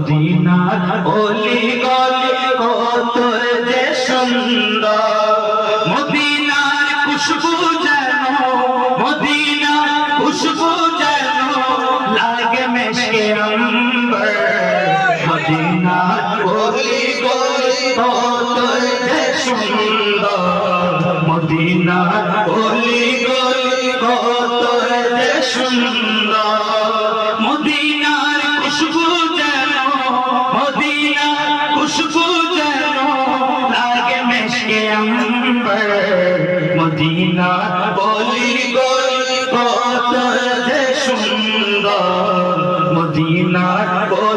মদিনার অলি গলি কত যে সুন্দর। মদিনার খুশবু যেন, মদিনার খুশবু যেন লাগে মেশে অম্বর মদিনার অলি গলি কত যে সুন্দর। মদিনার অলি গলি কত যে সুন্দর। মেশকে অম্বর মদিনার বলি গলি কত সুন্দর। মদিনা বলি